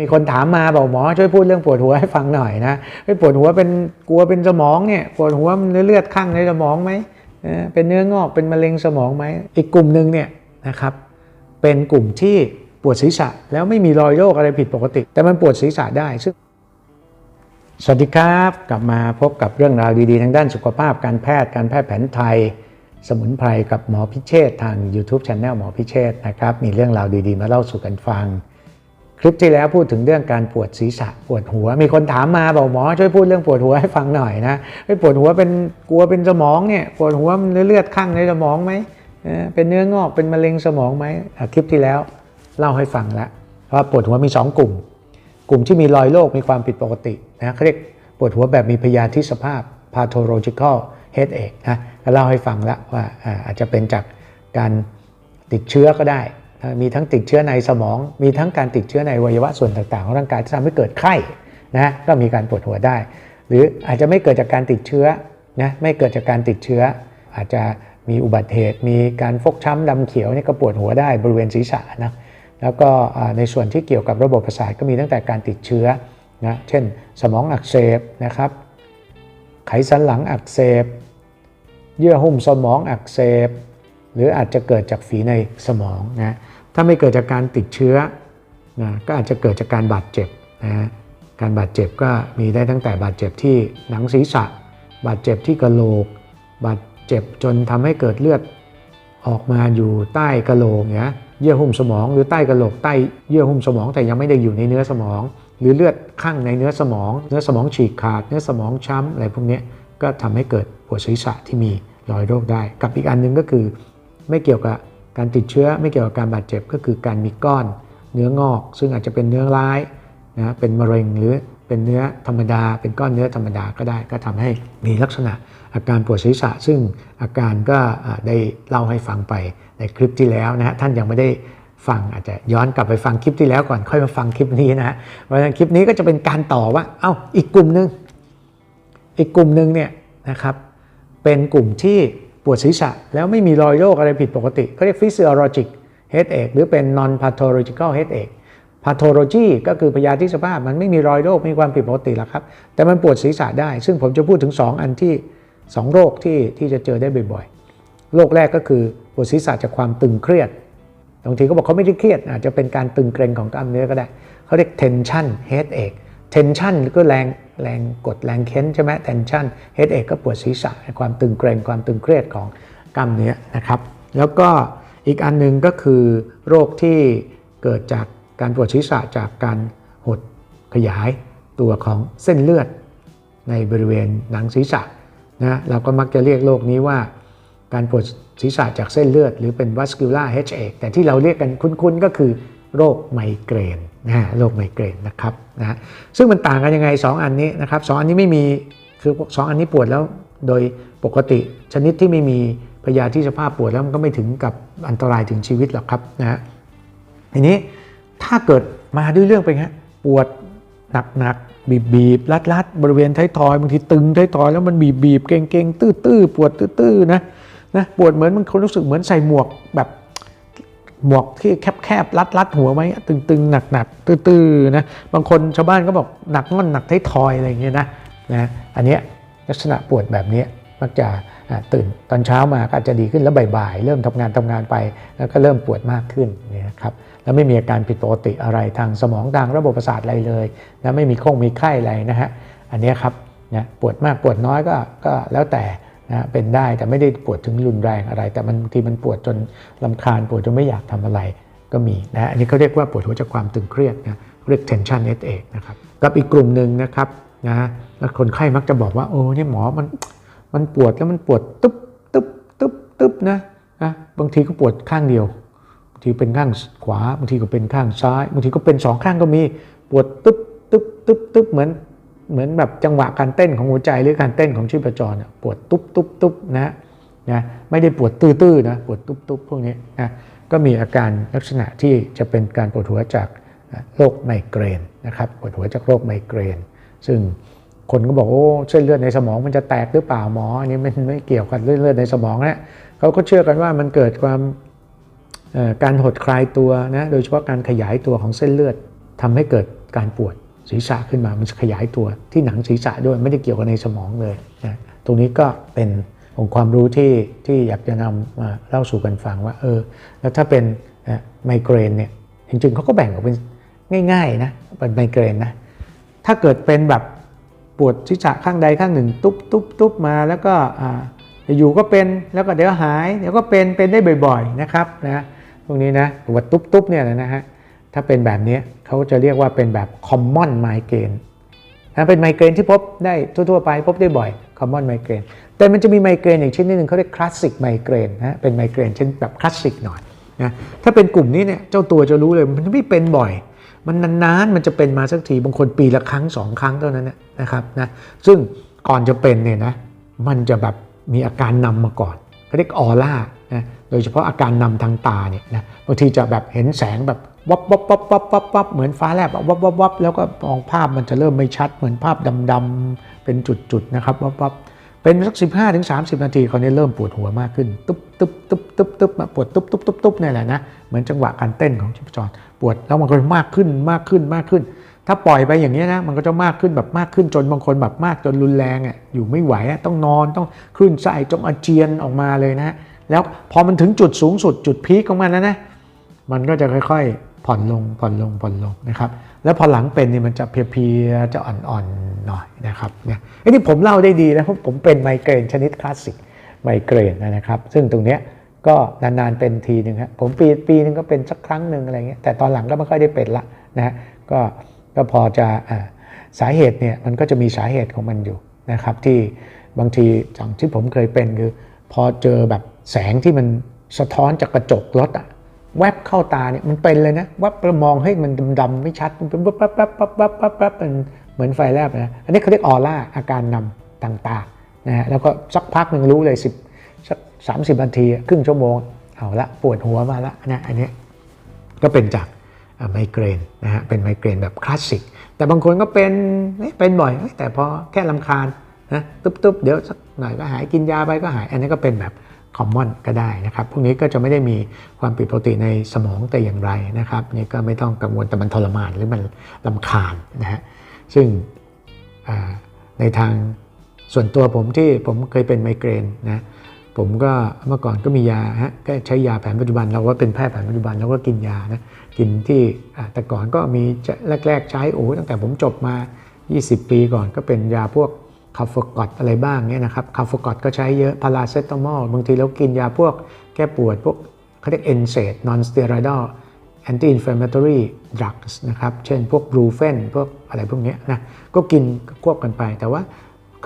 มีคนถามมาบอกหมอช่วยพูดเรื่องปวดหัวให้ฟังหน่อยนะไอ้ปวดหัวเป็นกลัวเป็นสมองเนี่ยปวดหัวมันเลือดข้างในสมองไหมเป็นเนื้องอกเป็นมะเร็งสมองไหมอีกกลุ่มหนึ่งเนี่ยนะครับเป็นกลุ่มที่ปวดศีรษะแล้วไม่มีรอยโรคอะไรผิดปกติ แต่มันปวดศีรษะได้ซึ่งสวัสดีครับกลับมาพบกับเรื่องราวดีๆ ทางด้านสุขภาพการแพทย์การแพทย์แผนไทย สมุนไพรกับหมอพิเชษทาง YouTube c h anel หมอพิเชษนะครับมีเรื่องราวดีๆ มาเล่าสู่กันฟัง คลิปที่แล้วพูดถึงเรื่องการปวดศีรษะปวดหัว มีคนถามมาบอกหมอช่วยพูดเรื่องปวดหัวให้ฟังหน่อยนะไอ้ปวดหัวเป็นกลัวเป็นสมองเนี่ยปวดหัวมันเลือดข้างในสมองไหมเป็นเนื้องอกเป็นมะเร็งสมองไหมคลิปที่แล้วเล่าให้ฟังแล้วว่าปวดหัวมีสองกลุ่ม กลุ่มที่มีรอยโรคมีความผิดปกตินะเขาเรียกปวดหัวแบบมีพยาธิสภาพ pathological headache นะเล่าให้ฟังแล้วว่าอาจจะเป็นจากการติดเชื้อก็ได้ มีทั้งติดเชื้อในสมอง มีทั้งการติดเชื้อในวัยวะส่วนต่างๆ ของร่างกายที่ทำให้เกิดไข้นะก็มีการปวดหัวได้ หรืออาจจะไม่เกิดจากการติดเชื้อนะไม่เกิดจากการติดเชื้อ อาจจะมีอุบัติเหตุ มีการฟกช้ำดำเขียวนี่ก็ปวดหัวได้บริเวณศีรษะนะแล้วก็ในส่วนที่เกี่ยวกับระบบประสาทก็มีตั้งแต่การติดเชื้อนะเช่น สมองอักเสบนะครับ ไขสันหลังอักเสบ เยื่อหุ้มสมองอักเสบ หรืออาจจะเกิดจากฝีในสมองนะถ้าไม่เกิดจากการติดเชื้อนะก็อาจจะเกิดจากการบาดเจ็บนะการบาดเจ็บก็มีได้ตั้งแต่บาดเจ็บที่หนังศีรษะ บาดเจ็บที่กระโหลก บาดเจ็บจนทำให้เกิดเลือดออกมาอยู่ใต้กระโหลกเนี่ยเยื่อหุ้มสมองหรือใต้กระโหลกใต้เยื่อหุ้มสมองแต่ยังไม่ได้อยู่ในเนื้อสมอง หรือเลือดข้างในเนื้อสมอง เนื้อสมองฉีกขาด เนื้อสมองช้ำอะไรพวกนี้ก็ทำให้เกิดปวดศีรษะที่มีรอยโรคได้ กับอีกอันหนึงก็คือ ไม่เกี่ยวกับการติดเชื้อ ไม่เกี่ยวกับการบาดเจ็บก็คือการมีก้อน เนื้องอก ซึ่งอาจจะเป็นเนื้อร้ายนะเป็นมะเร็งหรือเป็นเนื้อธรรมดา เป็นก้อนเนื้อธรรมดาก็ได้ ก็ทำให้มีลักษณะอาการปวดศีรษะ ซึ่งอาการก็ได้เล่าให้ฟังไปในคลิปที่แล้วนะฮะท่านยังไม่ได้ฟังอาจจะย้อนกลับไปฟังคลิปที่แล้วก่อนค่อยมาฟังคลิปนี้นะเพราะฉะนั้นคลิปนี้ก็จะเป็นการต่อว่า เอ้าอีกกลุ่มหนึ่งอีกกลุ่มหนึ่งเนี่ยนะครับเป็นกลุ่มที่ ปวดศีรษะแล้วไม่มีรอยโรคอะไรผิดปกติก็เรียก physiologic headache หรือเป็น non pathological headache pathology ก็คือพยาธิสภาพมันไม่มีรอยโรคมีความผิดปกติหรอกครับ แต่มันปวดศีรษะได้ ซึ่งผมจะพูดถึง 2 อันที่ 2 โรคที่ที่จะเจอได้บ่อยๆ โรคแรกก็คือปวดศีรษะจากความตึงเครียดบางทีเขาบอกเขาไม่ได้เครียด อาจจะเป็นการตึงเกร็งของกล้ามเนื้อก็ได้เขาเรียก tension headache tension ก็แรง แรงกดแรงเค้นใช่ไหม tension headache ก็ปวดศีรษะความตึงเกร็งความตึงเครียดของกล้ามเนื้อนะครับ แล้วก็อีกอันหนึงก็คือโรคที่เกิดจากการปวดศีรษะจากการหดขยายตัวของเส้นเลือดในบริเวณหนังศีรษะนะเราก็มักจะเรียกโรคนี้ว่าการปวดศีรษะจากเส้นเลือด หรือเป็น vascular headache แต่ที่เราเรียกกันคุ้นๆก็คือโรคไมเกรน นะโรคไมเกรนนะครับนะซึ่งมันต่างกันยังไง 2 อันนี้นะครับสองอันนี้ไม่มีคือสองอันนี้ปวดแล้วโดยปกติชนิดที่ไม่มีพยาธิสภาพปวดแล้วมันก็ไม่ถึงกับอันตรายถึงชีวิตหรอกครับนะฮะทีนี้ถ้าเกิดมาด้วยเรื่องไปฮะปวดหนักๆบีบบีบรัดรัดๆบริเวณท้ายทอยบางทีตึงท้ายทอยแล้วมันบีบบีบเก่งเก่งๆตื้อตื้อๆปวดตื้อตื้อๆนะนะปวดเหมือนมันคนรู้สึกเหมือนใส่หมวกแบบ หมวกที่แคบๆรัดรัดๆหัวไหมตึงๆหนักๆตื้อๆนะบางคนชาวบ้านก็บอกหนักง่อนหนักท้ายทอยอะไรอย่างเงี้ยนะนะอันเนี้ยลักษณะปวดแบบเนี้ยมักจะตื่นตอนเช้ามาก็อาจจะดีขึ้นแล้วบ่ายๆ เริ่มทำงานทำงานไป แล้วก็เริ่มปวดมากขึ้นนี่นะครับแล้วไม่มีอาการผิดปกติอะไรทางสมองทางระบบประสาทอะไรเลยนะไม่มีโค้งมีไข้อะไรนะฮะอันนี้ครับนะปวดมากปวดน้อยก็ก็แล้วแต่ นะเป็นได้แต่ไม่ได้ปวดถึงรุนแรงอะไร แต่มันบางทีมันปวดจนลำคาญปวดจนไม่อยากทำอะไรก็มีนะอันนี้เขาเรียกว่าปวดหัวจากความตึงเครียดนะเรียก tension headache นะครับกับอีกกลุ่มหนึ่งนะครับนะคนไข้มักจะบอกว่าโอ้เนี่ยหมอมันมันปวดแล้วมันปวดตึ๊บตึ๊บตึ๊บตึ๊บนะนะบางทีก็ปวดข้างเดียวบางทีเป็นข้างขวาบางทีก็เป็นข้างซ้ายบางทีก็เป็นสองข้างก็มีปวดตึ๊บตึ๊บตึ๊บตึ๊บเหมือน เหมือนแบบจังหวะการเต้นของหัวใจหรือการเต้นของชีพจรปวดตุ๊บตุ๊บตุ๊บนะนะไม่ได้ปวดตื้อๆนะปวดตุ๊บตุ๊บพวกนี้นะก็มีอาการลักษณะที่จะเป็นการปวดหัวจากโรคไมเกรนนะครับปวดหัวจากโรคไมเกรน ซึ่งคนก็บอกโอ้เส้นเลือดในสมองมันจะแตกหรือเปล่าหมออันนี้มันไม่เกี่ยวกับเส้นเลือดในสมองนะเขาก็เชื่อกันว่ามันเกิดความการหดคลายตัวนะโดยเฉพาะการขยายตัวของเส้นเลือดทำให้เกิดการปวด ศีรษะขึ้นมา มันจะขยายตัวที่หนังศีรษะด้วยไม่ได้เกี่ยวกับในสมองเลยนะตรงนี้ก็เป็นองค์ความรู้ที่ที่อยากจะนำมาเล่าสู่กันฟังว่าเออแล้วถ้าเป็นไมเกรนเนี่ยจริงๆเขาก็แบ่งออกเป็นง่ายๆนะเป็นไมเกรนนะถ้าเกิดเป็นแบบปวดศีรษะข้างใดข้างหนึ่ง ตุ๊บตุ๊บตุ๊บมาแล้วก็อยู่ก็เป็นแล้วก็เดี๋ยวหาย เดี๋ยวก็เป็นเป็นได้บ่อยๆนะครับนะตรงนี้นะปวดตุ๊บตุ๊บเนี่ยนะฮะ ถ้าเป็นแบบนี้เขาจะเรียกว่าเป็นแบบ common migraine นะเป็นไมเกรนที่พบได้ทั่ว ๆ ไปพบได้บ่อย common migraine แต่มันจะมีไมเกรนอีกชนิดหนึ่งเขาเรียก classic migraine นะเป็นไมเกรนเช่นแบบคลาสสิกหน่อยนะถ้าเป็นกลุ่มนี้เนี่ยเจ้าตัวจะรู้เลยมันไม่เป็นบ่อย มันนานๆมันจะเป็นมาสักทีบางคนปีละครั้งสองครั้งเท่านั้นนะครับนะซึ่งก่อนจะเป็นเนี่ยนะมันจะแบบมีอาการนำมาก่อนเขาเรียกออร่านะโดยเฉพาะอาการนำทางตาเนี่ยนะบางทีจะแบบเห็นแสงแบบ วับวับวับวับวับวับเหมือนฟ้าแลบวับวับวับแล้วก็มองภาพมันจะเริ่มไม่ชัด เหมือนภาพดำๆเป็นจุดๆนะครับวับวับเป็นสักสิบห้าถึงสามสิบนาทีเขาเนี่ยเริ่มปวดหัวมากขึ้นตุ๊บตุ๊บตุ๊บตุ๊บตุ๊บมาปวดตุ๊บตุ๊บตุ๊บตุ๊บนี่แหละนะเหมือนจังหวะการเต้นของชีพจรปวดแล้วมันก็มากขึ้นมากขึ้นมากขึ้น ถ้าปล่อยไปอย่างนี้นะมันก็จะมากขึ้นแบบมากขึ้นจนบางคนแบบมากจนรุนแรงอะอยู่ไม่ไหวต้องนอนต้องคลื่นไส้จงอาเจียนออกมาเลยนะแล้วพอมันถึงจุดสูงสุดจุดพีคของมันแล้วนะมันก็จะค่อยๆ ผ่อนลงผ่อนลงผ่อนลงนะครับ แล้วพอหลังเป็นนี่มันจะเพลียๆจะอ่อนๆหน่อยนะครับเนี่ยไอ้นี่ผมเล่าได้ดีนะเพราะผมเป็นไมเกรนชนิดคลาสสิกไมเกรนนะครับ ซึ่งตรงเนี้ยก็นานๆเป็นทีหนึ่งครับผมปีปีนึงก็เป็นสักครั้งหนึ่งอะไรเงี้ยแต่ตอนหลังก็ไม่ค่อยได้เป็นละนะก็ก็พอจะสาเหตุเนี่ยมันก็จะมีสาเหตุของมันอยู่นะครับ ที่บางทีอย่างที่ผมเคยเป็นคือ พอเจอแบบแสงที่มันสะท้อนจากกระจกรถอะ แวบเข้าตาเนี่ยมันเป็นเลยนะแวบประมองให้มันดำๆไม่ชัดมันเป็นปั๊บปั๊บปั๊บปั๊บปั๊บปั๊บป๊บเป็นเหมือนไฟแลบนะอันนี้เขาเรียกออร่าอาการนำต่างๆนะฮะแล้วก็สักพักหนึ่งรู้เลยสิบสักสามสิบนาทีครึ่งชั่วโมงเอาละปวดหัวมาละนะอันนี้ก็เป็นจากไมเกรนนะฮะเป็นไมเกรนแบบคลาสสิกแต่บางคนก็เป็นเป็นบ่อยแต่พอแค่ลำคาญนะตุ๊บๆเดี๋ยวสักหน่อยก็หายกินยาไปก็หาย อันนี้ก็เป็นแบบ คอมมอนก็ได้นะครับพวกนี้ก็จะไม่ได้มีความผิดปกติในสมองแต่อย่างไรนะครับนี่ก็ไม่ต้องกังวลแต่มันทรมานหรือมันลำคาญนะฮะซึ่งในทางส่วนตัวผมที่ผมเคยเป็นไมเกรนนะผมก็เมื่อก่อนก็มียาฮะก็ใช้ยาแผนปัจจุบันเราก็เป็นแพทย์แผนปัจจุบันเราก็กินยานะกินที่แต่ก่อนก็มีแรก ๆ ใช้โอ้ตั้งแต่ผมจบมา 20 ปีก่อนก็เป็นยาพวก คาฟกอดอะไรบ้างเนี่ยนะครับคาฟกอดก็ใช้เยอะพาราเซตามอลบางทีเรากินยาพวกแก้ปวดพวกเขาเรียกเอนเซดนอนสเตียรอยดอลแอนตี้อินฟลาม a ตอรี่ดรักส์นะครับ เช่นพวกบรูเฟนพวกอะไรพวกนี้นะ ก็กินควบกันไป แต่ว่า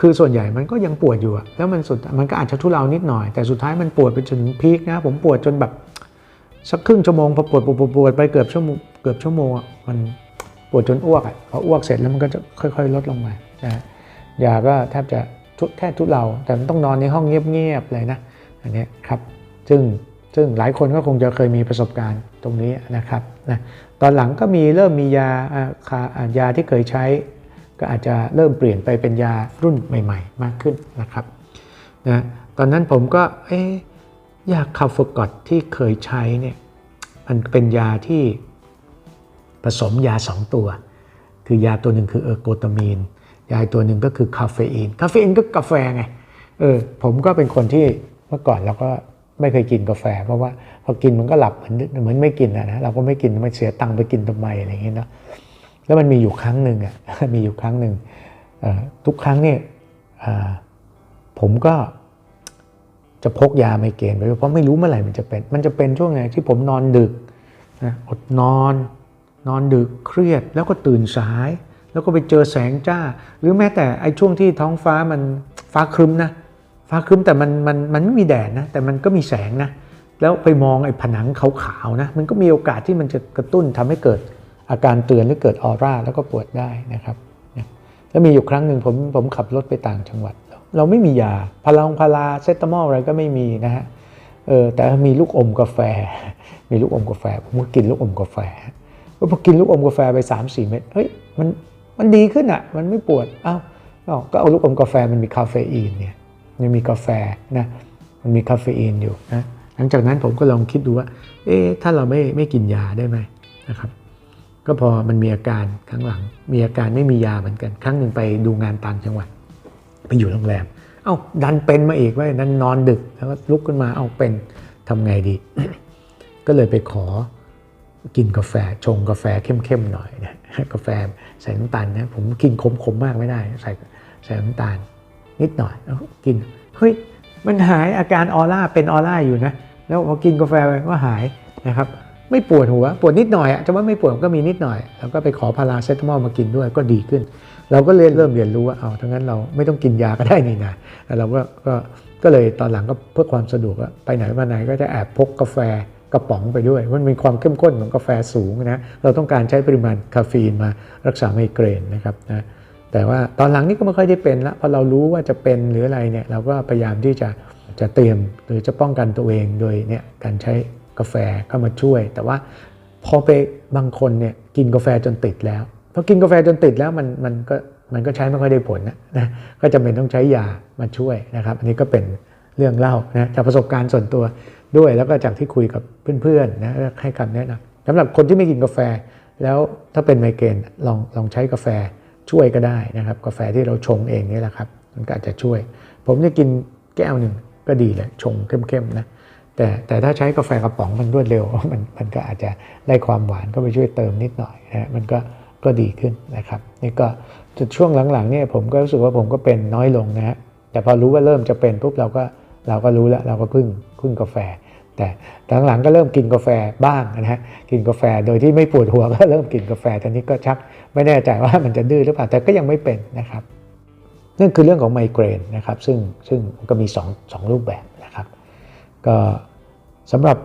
คือส่วนใหญ่มันก็ยังปวดอยู่ แล้วมันสุดมันก็อาจจะทุเลานิดหน่อย แต่สุดท้ายมันปวดไปจนพีคนะ ผมปวดจนแบบสักครึ่งชั่วโมงพอปวดปวดปวดไปเกือบชั่วโมงเกือบชั่วโมงมันปวดจนอ้วกอะพออ้วกเสร็จแล้วมันก็จะค่อย ๆ ลดลงมานะ ยาก็แทบจะแค่ทุเรา แต่มันต้องนอนในห้องเงียบๆเลยนะอันนี้ครับซึ่งซึ่งหลายคนก็คงจะเคยมีประสบการณ์ตรงนี้นะครับนะตอนหลังก็มีเริ่มมียายาที่เคยใช้ ก็อาจจะเริ่มเปลี่ยนไปเป็นยารุ่นใหม่ ๆ มากขึ้นนะครับนะตอนนั้นผมก็เอ๊ยาคาฟกอดที่เคยใช้เนี่ยมันเป็นยาที่ผสมยาสองตัว คือยาตัวหนึ่งคือเออร์โกตามีน ยาตัวหนึ่งก็คือคาเฟอีน คาเฟอีนก็กาแฟไง เออ ผมก็เป็นคนที่เมื่อก่อนเราก็ไม่เคยกินกาแฟ เพราะว่าพอกินมันก็หลับเหมือนเหมือนไม่กินนะนะ เราก็ไม่กินไม่เสียตังค์ไปกินทำไมอะไรอย่างเงี้ยเนาะ แล้วมันมีอยู่ครั้งหนึ่งอะ มีอยู่ครั้งหนึ่งทุกครั้งเนี่ยผมก็จะพกยาไมเกรนไปเพราะไม่รู้เมื่อไหร่มันจะเป็น มันจะเป็นช่วงไหนที่ผมนอนดึกนะอดนอน นอนดึกเครียดแล้วก็ตื่นสาย แล้วก็ไปเจอแสงจ้า หรือแม้แต่ไอ้ช่วงที่ท้องฟ้ามันฟ้าครึ้มนะฟ้าครึ้มแต่มันมันมันไม่มีแดดนะแต่มันก็มีแสงนะแล้วไปมองไอ้ผนังขาวๆนะมันก็มีโอกาสที่มันจะกระตุ้นทำให้เกิดอาการเตือนหรือเกิดออร่าแล้วก็ปวดได้นะครับแล้วมีอยู่ครั้งหนึ่งผมผมขับรถไปต่างจังหวัด เราไม่มียาพาราพาราเซตามอลอะไรก็ไม่มีนะฮะเออแต่มีลูกอมกาแฟ มีลูกอมกาแฟผมก็กินลูกอมกาแฟพอกินลูกอมกาแฟไป3-4เม็ดเฮ้ยมัน มันดีขึ้นอะ มันไม่ปวดอ้าวก็เอาลูกอมกาแฟมันมีคาเฟอีนเนี่ยมันมีกาแฟนะมันมีคาเฟอีนอยู่นะหลังจากนั้นผมก็ลองคิดดูว่า เอ๊ะถ้าเราไม่ไม่กินยาได้ไหมนะครับ ก็พอมันมีอาการครั้งหลัง มีอาการไม่มียาเหมือนกัน ครั้งหนึ่งไปดูงานต่างจังหวัด ไปอยู่โรงแรม เอ้าดันเป็นมาอีกว้ยดันนอนดึกแล้วก็ลุกขึ้นมาเอาเป็นทำไงดี ก็เลยไปขอกินกาแฟชงกาแฟเข้มๆหน่อยนะ กาแฟใส่น้ำตาลนะผมกินขมๆมากไม่ได้ ใส่ใส่น้ำตาล นิดหน่อยแล้วกินเฮ้ยมันหายอาการออร่าเป็นออร่าอยู่นะ แล้วพอกินกาแฟไปก็หายนะครับ ไม่ปวดหัวปวดนิดหน่อยอะจะว่าไม่ปวดก็มีนิดหน่อย แล้วก็ไปขอพาราเซตามอลมากินด้วยก็ดีขึ้น เราก็เลยเริ่มเรียนรู้ว่าเอาทั้งนั้นเราไม่ต้องกินยาก็ได้นี่นะแล้วเราก็ก็เลยตอนหลังก็เพื่อความสะดวกไปไหนมาไหนก็จะแอบพกกาแฟ กระป๋องไปด้วย มันมีความเข้มข้นของกาแฟสูงนะ เราต้องการใช้ปริมาณคาเฟอีนมารักษาไมเกรนนะครับนะแต่ว่าตอนหลังนี้ก็ไม่ค่อยได้เป็นละพอเรารู้ว่าจะเป็นหรืออะไรเนี่ยเราก็พยายามที่จะจะเตรียมหรือจะป้องกันตัวเองโดยเนี่ยการใช้กาแฟเข้ามาช่วย แต่ว่าพอไปบางคนเนี่ยกินกาแฟจนติดแล้วพอกินกาแฟจนติดแล้วมันมันก็มันก็ใช้ไม่ค่อยได้ผลนะนะก็จำเป็นต้องใช้ยามาช่วยนะครับ อันนี้ก็เป็นเรื่องเล่านะจากประสบการณ์ส่วนตัว ด้วย แล้วก็จากที่คุยกับเพื่อนๆนะให้คำแนะนำสำหรับคนที่ไม่กินกาแฟ แล้วถ้าเป็นไมเกรนลองลองใช้กาแฟช่วยก็ได้นะครับ กาแฟที่เราชงเองนี่แหละครับ มันก็อาจจะช่วย ผมจะกินแก้วหนึ่งก็ดีแหละชงเข้มๆนะแต่แต่ถ้าใช้กาแฟกระป๋องมันรวดเร็วมันมันก็อาจจะได้ความหวานก็ไปช่วยเติมนิดหน่อยนะมันก็ก็ดีขึ้นนะครับนี่ก็จุดช่วงหลังๆเนี่ยผมก็รู้สึกว่าผมก็เป็นน้อยลงนะฮะแต่พอรู้ว่าเริ่มจะเป็นปุ๊บเราก็ เราก็รู้แล้วเราก็พึ่งพึ่งกาแฟ แต่หลังๆก็เริ่มกินกาแฟบ้างนะฮะกินกาแฟโดยที่ไม่ปวดหัวก็เริ่มกินกาแฟตอนนี้ก็ชักไม่แน่ใจว่ามันจะดื้อหรือเปล่าแต่ก็ยังไม่เป็นนะครับนั่นคือเรื่องของไมเกรนนะครับซึ่งซึ่งก็มี2งรูปแบบนะครับ ก็สำหรับ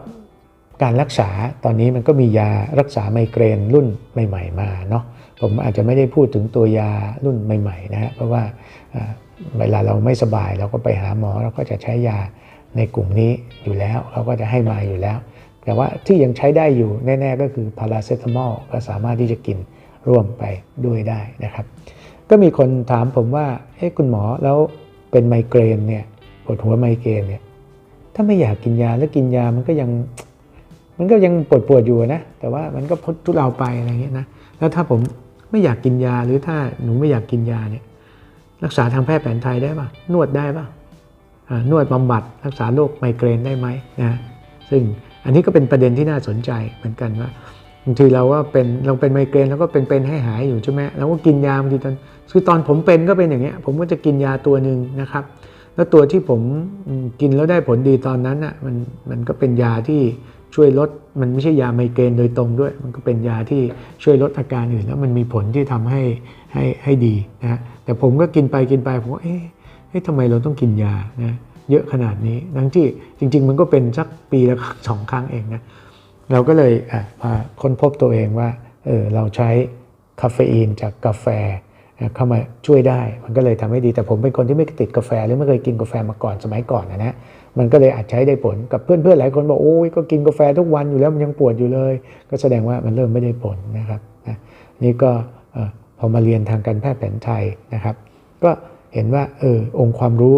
การรักษาตอนนี้มันก็มียารักษาไมเกรนรุ่นใหม่ ๆ มาเนาะผมอาจจะไม่ได้พูดถึงตัวยารุ่นใหม่ ๆ นะฮะเพราะว่า เวลาเราไม่สบายเราก็ไปหาหมอเราก็จะใช้ยาในกลุ่มนี้อยู่แล้วเขาก็จะให้มาอยู่แล้ว แต่ว่าที่ยังใช้ได้อยู่แน่ ๆ ก็คือพาราเซตามอลก็สามารถที่จะกินร่วมไปด้วยได้นะครับ ก็มีคนถามผมว่าเฮ้คุณหมอแล้วเป็นไมเกรนเนี่ยปวดหัวไมเกรนเนี่ยถ้าไม่อยากกินยาแล้วกินยามันก็ยังมันก็ยังปวดปวดอยู่นะ แต่ว่ามันก็พ้นทุเลาไปอะไรเงี้ยนะแล้วถ้าผมไม่อยากกินยาหรือถ้าหนูไม่อยากกินยาเนี่ย รักษาทางแพทย์แผนไทยได้ป่ะ นวดได้ป่ะนวดบำบัดรักษาโรคไมเกรนได้ไหมนะซึ่งอันนี้ก็เป็นประเด็นที่น่าสนใจเหมือนกันว่าบางทีเราว่าเป็นเราเป็นไมเกรนแล้วก็เป็นเป็นให้หายอยู่ใช่ไหมแล้วก็กินยาบางทีตอนคือตอนผมเป็นก็เป็นอย่างเงี้ยผมก็จะกินยาตัวหนึ่งนะครับ แล้วตัวที่ผมกินแล้วได้ผลดีตอนนั้นอะมันมันก็เป็นยาที่ ช่วยลดมันไม่ใช่ยาไมเกรนโดยตรงด้วย มันก็เป็นยาที่ช่วยลดอาการอื่น แล้วมันมีผลที่ทำให้ให้ให้ดีนะแต่ผมก็กินไปกินไปผมว่าเอ๊ะทำไมเราต้องกินยานะเยอะขนาดนี้ทั้งที่จริง ๆ มันก็เป็นสักปีละสองครั้งเองนะเราก็เลยมาค้นพบตัวเองว่าเออเราใช้คาเฟอีนจากกาแฟเข้ามาช่วยได้ มันก็เลยทำให้ดีแต่ผมเป็นคนที่ไม่ติดกาแฟหรือไม่เคยกินกาแฟมาก่อนสมัยก่อนนะนะ มันก็เลยอาจใช้ได้ผลกับเพื่อนๆหลายคนบอกโอ้ยก็กินกาแฟทุกวันอยู่แล้วมันยังปวดอยู่เลย ก็แสดงว่ามันเริ่มไม่ได้ผลนะครับนะนี่ก็พอมาเรียนทางการแพทย์แผนไทยนะครับ ก็เห็นว่าเออองค์ความรู้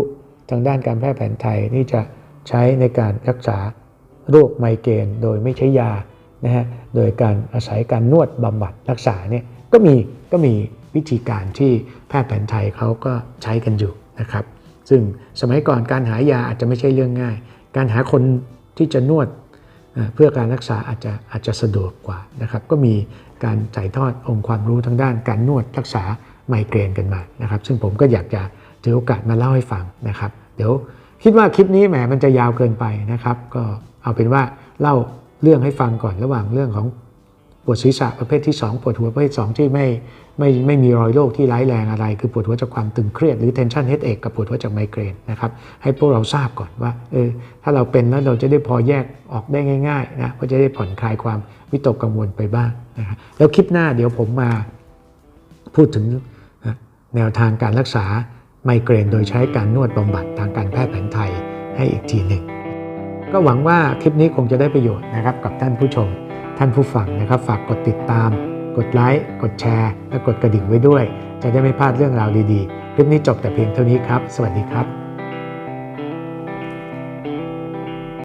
ทางด้านการแพทย์แผนไทยนี่จะใช้ในการรักษาโรคไมเกรนโดยไม่ใช้ยานะฮะโดยการอาศัยการนวดบำบัดรักษาเนี่ยก็มีก็มีวิธีการที่แพทย์แผนไทยเขาก็ใช้กันอยู่นะครับ ซึ่งสมัยก่อนการหายาอาจจะไม่ใช่เรื่องง่าย การหาคนที่จะนวดเพื่อการรักษาอาจจะอาจจะสะดวกกว่านะครับ ก็มีการถ่ายทอดองค์ความรู้ทางด้าน การนวดรักษาไมเกรนกันมานะครับ ซึ่งผมก็อยากจะถือโอกาสมาเล่าให้ฟังนะครับ เดี๋ยวคิดว่าคลิปนี้แหมมันจะยาวเกินไปนะครับ ก็เอาเป็นว่าเล่าเรื่องให้ฟังก่อนระหว่างเรื่องของ ปวดศีรษะประเภทที่ 2 ปวดหัวประเภท 2 ที่ไม่ไม่ไม่มีรอยโรคที่ร้ายแรงอะไร คือปวดหัวจากความตึงเครียดหรือ tension headache กับปวดหัวจากไมเกรนนะครับให้พวกเราทราบก่อนว่าเออถ้าเราเป็นแล้วเราจะได้พอแยกออกได้ง่ายๆนะก็จะได้ผ่อนคลายความวิตกกังวลไปบ้างนะครับแล้วคลิปหน้าเดี๋ยวผมมาพูดถึงแนวทางการรักษาไมเกรนโดยใช้การนวดบำบัดทางการแพทย์แผนไทยให้อีกทีหนึ่งก็หวังว่าคลิปนี้คงจะได้ประโยชน์นะครับกับท่านผู้ชม ท่านผู้ฟังนะครับ ฝากกดติดตาม กดไลค์ กดแชร์ และกดกระดิ่งไว้ด้วย จะได้ไม่พลาดเรื่องราวดีๆ คลิปนี้จบแต่เพียงเท่านี้ครับ สวัสดีครับ